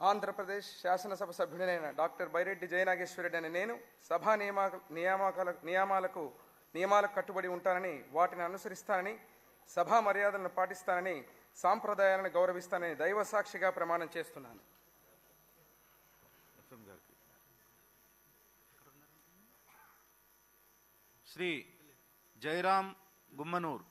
ఆంధ్రప్రదేశ్ శాసనసభ సభ్యుడినైన డాక్టర్ బైరెడ్డి జయనాగేశ్వరరెడ్డి అనే నేను సభా నియామా నియామకాల నియామాలకు నియమాలకు కట్టుబడి ఉంటానని వాటిని అనుసరిస్తానని సభా మర్యాదలను పాటిస్తానని సాంప్రదాయాలను గౌరవిస్తానని దైవ సాక్షిగా ప్రమాణం చేస్తున్నాను. శ్రీ జయరాం గుమ్మనూర్.